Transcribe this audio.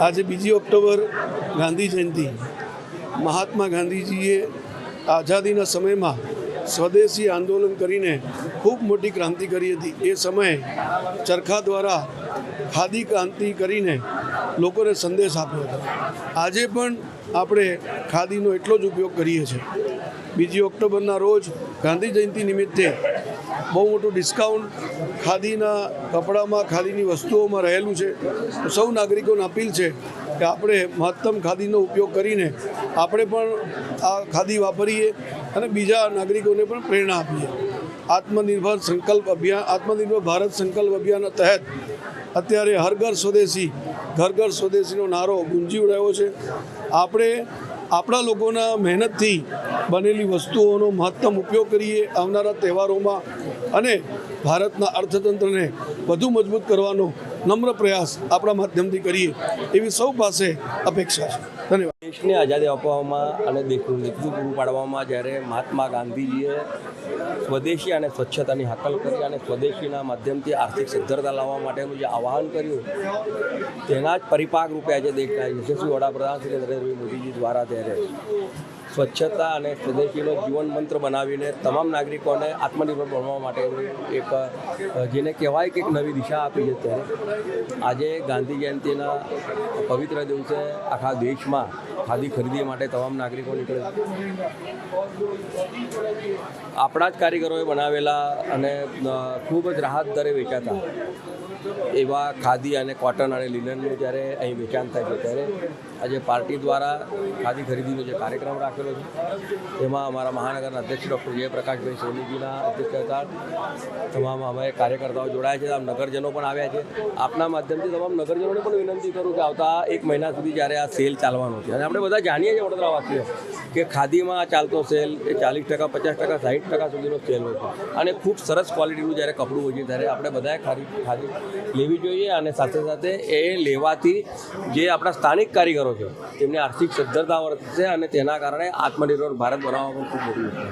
આજે બીજી ઓક્ટોબર ગાંધી જયંતિ. મહાત્મા ગાંધીજીએ આઝાદીના સમયમાં સ્વદેશી આંદોલન કરીને ખૂબ મોટી ક્રાંતિ કરી હતી. એ સમયે ચરખા દ્વારા ખાદી ક્રાંતિ કરીને લોકોને સંદેશ આપ્યો હતો. આજે પણ આપણે ખાદીનો એટલો જ ઉપયોગ કરીએ છીએ. બીજી ઓક્ટોબરના રોજ ગાંધી જયંતિ નિમિત્તે બહુ મોટું ડિસ્કાઉન્ટ ખાદીના કપડામાં, ખાદીની વસ્તુઓમાં રહેલું છે. સૌ નાગરિકોને અપીલ છે કે આપણે મહત્તમ ખાદીનો ઉપયોગ કરીને આપણે પણ આ ખાદી વાપરીએ અને બીજા નાગરિકોને પણ પ્રેરણા આપીએ. આત્મનિર્ભર સંકલ્પ અભિયાન, આત્મનિર્ભર ભારત સંકલ્પ અભિયાન તહેત અત્યારે હર ઘર સ્વદેશી, ઘર ઘર સ્વદેશીનો નારો ગુંજી રહ્યો છે. આપણે આપણા લોકોના મહેનતથી બનેલી વસ્તુઓનો મહત્તમ ઉપયોગ કરીએ આવનારા તહેવારોમાં અને ભારતના અર્થતંત્રને વધુ મજબૂત કરવાનો નમ્ર પ્રયાસ આપણા માધ્યમથી કરીએ એવી સૌ પાસે અપેક્ષા છે. ધન્યવાદ. દેશને આઝાદી અપાવવામાં અને દેશનું નેતૃત્વ પૂરું પાડવામાં જ્યારે મહાત્મા ગાંધીજીએ સ્વદેશી અને સ્વચ્છતાની હાકલ કરી અને સ્વદેશીના માધ્યમથી આર્થિક સદ્ધરતા લાવવા માટેનું જે આવાહન કર્યું, તેના જ પરિપાક રૂપે આજે દેશના યશસ્વી વડાપ્રધાન શ્રી નરેન્દ્રભાઈ મોદીજી દ્વારા ત્યારે સ્વચ્છતા અને સ્વદેશીનો જીવન મંત્ર બનાવીને તમામ નાગરિકોને આત્મનિર્ભર બનવા માટેની એક જેને કહેવાય કે એક નવી દિશા આપી છે ત્યારે આજે ગાંધી જયંતિના પવિત્ર દિવસે આખા દેશમાં ખાદી ખરીદી માટે તમામ નાગરિકો નીકળે આપણા જ કારીગરોએ બનાવેલા અને ખૂબ જ રાહત દરે વેચાતા એવા ખાદી અને કોટન અને લિનનનું જ્યારે અહીં વેચાણ થાય છે, ત્યારે આજે પાર્ટી દ્વારા ખાદી ખરીદીનો જે કાર્યક્રમ રાખેલો છે, એમાં અમારા મહાનગરના અધ્યક્ષ ડૉક્ટર જયપ્રકાશભાઈ સોનીજીના અધ્યક્ષતા તમામ અમે કાર્યકર્તાઓ જોડાયા છે, આમ નગરજનો પણ આવ્યા છે. આપના માધ્યમથી તમામ નગરજનોને પણ વિનંતી કરું કે આવતા એક મહિના સુધી જ્યારે આ સેલ ચાલવાનો છે. અને આપણે બધા જાણીએ છીએ વડોદરાવાસીઓ કે ખાદીમાં ચાલતો સેલ એ ચાલીસ ટકા, પચાસ ટકા સાઠ ટકા સુધીનો સેલ હોય છે. અને ખૂબ સરસ ક્વોલિટીનું જ્યારે કપડું હોય છે, ત્યારે આપણે બધાએ ખાદી ખાદી લેવી જોઈએ અને સાથે સાથે એ લેવાથી જે આપણા સ્થાનિક કારીગરો છે, તેમને આર્થિક સદ્ધરતા વર્તશે અને તેના કારણે આત્મનિર્ભર ભારત બનાવવામાં ખૂબ મોટી છે.